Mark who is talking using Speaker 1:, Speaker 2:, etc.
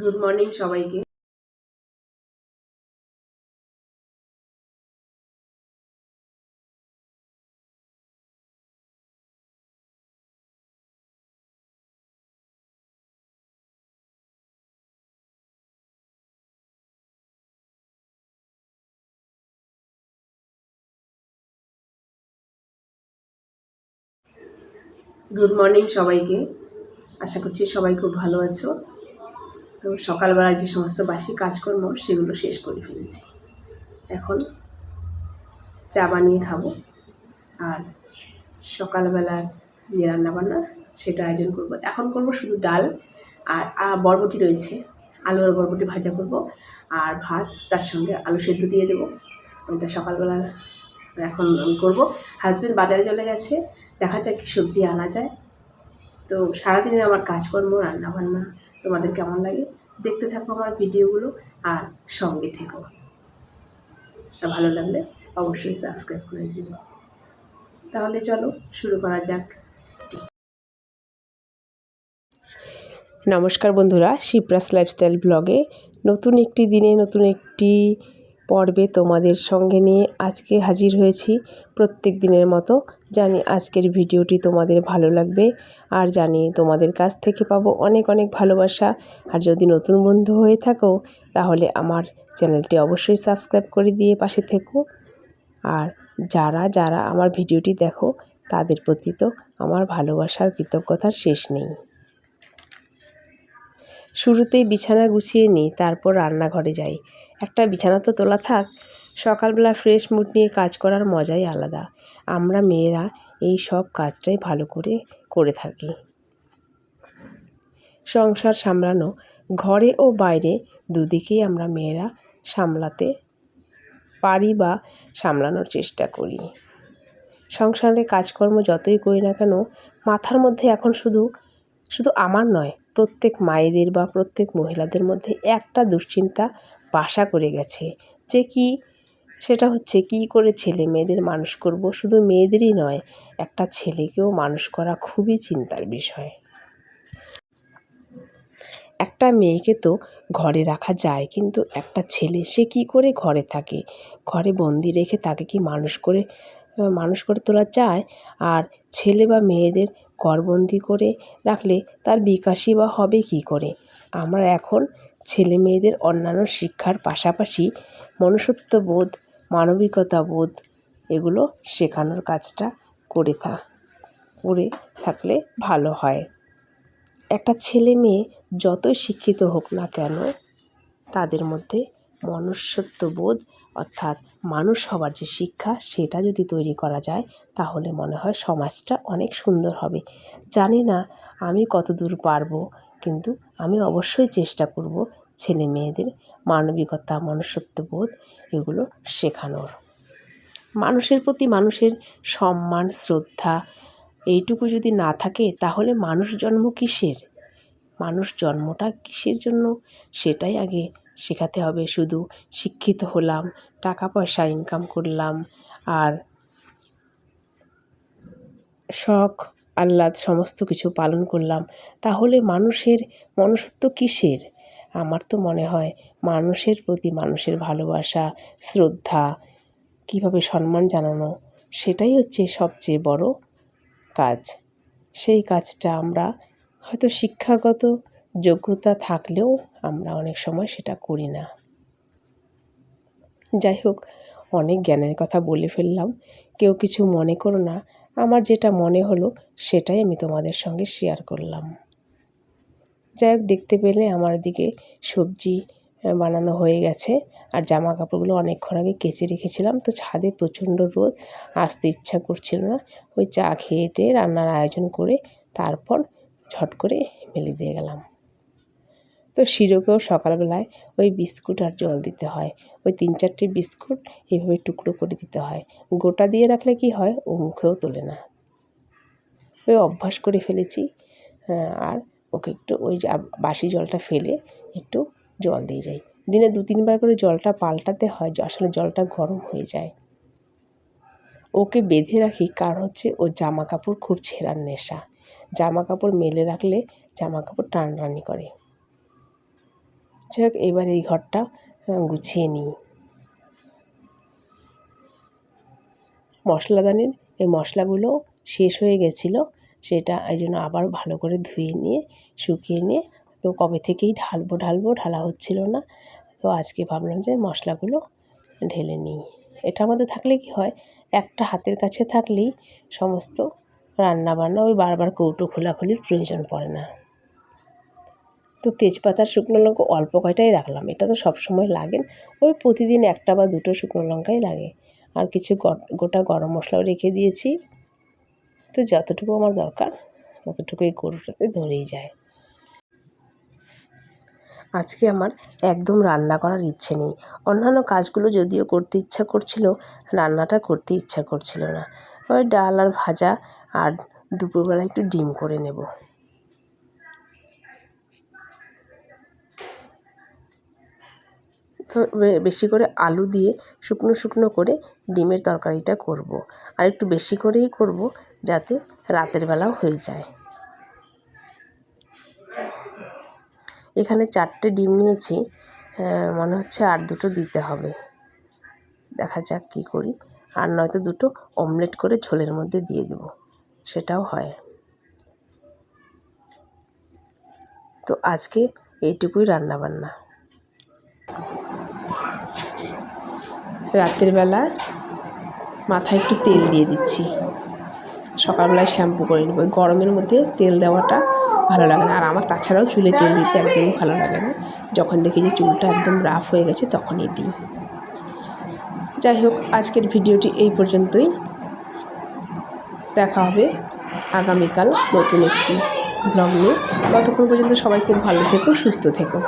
Speaker 1: Good morning সবাইকে। Good morning সবাইকে। আশা করছি সবাই খুব ভালো আছো। তো সকালবেলার যে সমস্ত বাসি কাজকর্ম, সেগুলো শেষ করে ফেলেছি। এখন চা বানিয়ে খাব আর সকালবেলার যে রান্নাবান্না, সেটা আয়োজন করব। এখন করব শুধু ডাল আর বরবটি রয়েছে। আলু আর বরবটি ভাজা করব আর ভাত, তার সঙ্গে আলু সেদ্ধ দিয়ে দেবো। ওইটা সকালবেলা এখন আমি করব। হাজব্যান্ড বাজারে চলে গেছে, দেখা যাক কী সবজি আনা যায়। তো সারাদিনের আমার কাজকর্ম, রান্নাবান্না তোমাদের কেমন লাগে? দেখতে থাকো আমার ভিডিওগুলো আর সঙ্গে থেকো। তা ভালো লাগলে অবশ্যই সাবস্ক্রাইব করে দিও। তাহলে চলো শুরু করা যাক। নমস্কার বন্ধুরা শিপ্রাস লাইফস্টাইল ব্লগে নতুন একটি দিনে নতুন একটি পর্বে তোমাদের সঙ্গে নিয়ে আজকে হাজির হয়েছি প্রত্যেক দিনের মতো। জানি আজকের ভিডিওটি তোমাদের ভালো লাগবে আর জানি তোমাদের কাছ থেকে পাবো অনেক অনেক ভালোবাসা। আর যদি নতুন বন্ধু হয়ে থাকো, তাহলে আমার চ্যানেলটি অবশ্যই সাবস্ক্রাইব করে দিয়ে পাশে থেকো। আর যারা যারা আমার ভিডিওটি দেখো, তাদের প্রতি তো আমার ভালোবাসার কৃতজ্ঞতার শেষ নেই। শুরুতেই বিছানা গুছিয়ে নিই তারপর রান্নাঘরে যাই। একটা বিছানা তো তোলা থাক, সকালবেলা ফ্রেশ মুড নিয়ে কাজ করার মজাই আলাদা। আমরা মেয়েরা এই সব কাজটাই ভালো করে করে থাকি। সংসার সামলানো, ঘরে ও বাইরে দুদিকেই আমরা মেয়েরা সামলাতে পারি বা সামলানোর চেষ্টা করি। সংসারে কাজকর্ম যতই করি না কেন, মাথার মধ্যে এখন শুধু শুধু আমার নয়, প্রত্যেক মায়েদের বা প্রত্যেক মহিলাদের মধ্যে একটা দুশ্চিন্তা বাসা করে গেছে যে কি সেটা হচ্ছে কী করে ছেলে মেয়েদের মানুষ করব। শুধু মেয়েদেরই নয়, একটা ছেলেকেও মানুষ করা খুবই চিন্তার বিষয়। একটা মেয়েকে তো ঘরে রাখা যায়, কিন্তু একটা ছেলে সে কি করে ঘরে থাকে? ঘরে বন্দি রেখে তাকে কি মানুষ করে মানুষ করে তোলা যায়? আর ছেলে বা মেয়েদের ঘরবন্দি করে রাখলে তার বিকাশই বা হবে কি করে? আমরা এখন ছেলে মেয়েদের অন্যান্য শিক্ষার পাশাপাশি মনুষ্যত্ববোধ মানবিকতা বোধ এগুলো শেখানোর কাজটা করে থা, করে থাকলে ভালো হয়। একটা ছেলে মেয়ে যতই শিক্ষিত হোক না কেন, তাদের মধ্যে মনুষ্যত্ববোধ, অর্থাৎ মানুষ হবার যে শিক্ষা, সেটা যদি তৈরি করা যায়, তাহলে মনে হয় সমাজটা অনেক সুন্দর হবে। জানি না আমি কতদূর পারব, কিন্তু আমি অবশ্যই চেষ্টা করব ছেলে মেয়েদের মানবিকতা, মনুষ্যত্ববোধ এগুলো শেখানোর। মানুষের প্রতি মানুষের সম্মান, শ্রদ্ধা এইটুকু যদি না থাকে, তাহলে মানুষ জন্ম কিসের? মানুষ জন্মটা কিসের জন্য? সেটাই আগে শেখাতে হবে। শুধু শিক্ষিত হলাম টাকা পয়সা ইনকাম করলাম আর শখ, আহ্লাদ সমস্ত কিছু পালন করলাম। তাহলে মানুষের মনুষ্যত্ব কিসের? আমার তো মনে হয় মানুষের প্রতি মানুষের ভালোবাসা, শ্রদ্ধা, কীভাবে সম্মান জানানো, সেটাই হচ্ছে সবচেয়ে বড় কাজ। সেই কাজটা আমরা হয়তো শিক্ষাগত যোগ্যতা থাকলেও আমরা অনেক সময় সেটা করি না। যাই হোক, অনেক জ্ঞানের কথা বলে ফেললাম। কেউ কিছু মনে করো না, আমার যেটা মনে হলো সেটাই আমি তোমাদের সঙ্গে শেয়ার করলাম। যাই হোক, দেখতে পেলে আমার দিকে সবজি বানানো হয়ে গেছে। আর জামা কাপড়গুলো অনেকক্ষণ আগে কেচে রেখেছিলাম। তো ছাদে প্রচণ্ড রোদ, আসতে ইচ্ছা করছিল না। ওই চা খেয়ে টেয়ে রান্নার আয়োজন করে তারপর ঝট করে মেলে দিয়ে গেলাম। তো শিরোকেও সকালবেলায় ওই বিস্কুট আর জল দিতে হয়। ওই তিন চারটে বিস্কুট এইভাবে টুকরো করে দিতে হয়। গোটা দিয়ে রাখলে কি হয়? ও মুখেও তোলে না। ওই অভ্যাস করে ফেলেছি। আর ওকে একটু ওই বাসি জলটা ফেলে একটু জল দিয়ে যাই। দিনে দু তিনবার করে জলটা পাল্টাতে হয় আসলে জলটা গরম হয়ে যায়। ওকে বেঁধে রাখি কারণ হচ্ছে ও জামা কাপড় খুব ছেঁড়ার নেশা। জামা কাপড় মেলে রাখলে জামা কাপড় টানটানি করে। যাক, এবার এই ঘরটা গুছিয়ে নিই। মশলাদানির এই মশলাগুলো শেষ হয়ে গেছিল, সেটা এই জন্য আবার ভালো করে ধুয়ে নিয়ে, শুকিয়ে নিয়ে, তো কবে থেকেই ঢালবো ঢালবো, ঢালা হচ্ছিল না। তো আজকে ভাবলাম যে মশলাগুলো ঢেলে নিই। এটা আমাদের থাকলে কি হয়, একটা হাতের কাছে থাকলেই সমস্ত রান্না বান্না ওই বারবার কৌটো খোলাখুলির প্রয়োজন পড়ে না। তো তেজপাতার শুকনো লঙ্কা অল্প কয়টাই রাখলাম। এটা তো সব সময় লাগে। ওই প্রতিদিন একটা বা দুটো শুকনো লঙ্কাই লাগে। আর কিছু গোটা গরম মশলাও রেখে দিয়েছি। তো যতটুকু আমার দরকার ততটুকু এই গরুটাতে ধরেই যায়। আজকে আমার একদম রান্না করার ইচ্ছে নেই। অন্যান্য কাজগুলো যদিও করতে ইচ্ছা করছিল, রান্নাটা করতে ইচ্ছা করছিল না। ওই ডাল আর ভাজা আর দুপুরবেলা একটু ডিম করে নেব তো বে- বেশি করে আলু দিয়ে শুকনো শুকনো করে ডিমের তরকারিটা করব। আর একটু বেশি করেই করব যাতে রাতের বেলাও হয়ে যায়। এখানে চারটে ডিম নিয়েছি মনে হচ্ছে আর দুটো দিতে হবে। দেখা যাক কী করি। আর নয়তো দুটো অমলেট করে ঝোলের মধ্যে দিয়ে দেব, সেটাও হয়। তো আজকে এইটুকুই রান্না বান্না রাতের বেলা মাথায় একটু তেল দিয়ে দিচ্ছি। সকালবেলায় শ্যাম্পু করে নেব। গরমের মধ্যে তেল দেওয়াটা ভালো লাগে না। আর আমার তাছাড়াও চুলে তেল দিতে একদমই ভালো লাগে না। যখন দেখি যে চুলটা একদম রাফ হয়ে গেছে, তখনই দিই। যাই হোক, আজকের ভিডিওটি এই পর্যন্তই। দেখা হবে আগামীকাল নতুন একটি ব্লগ নিয়ে। ততক্ষণ পর্যন্ত সবাই খুব ভালো থেকো, সুস্থ থেকো।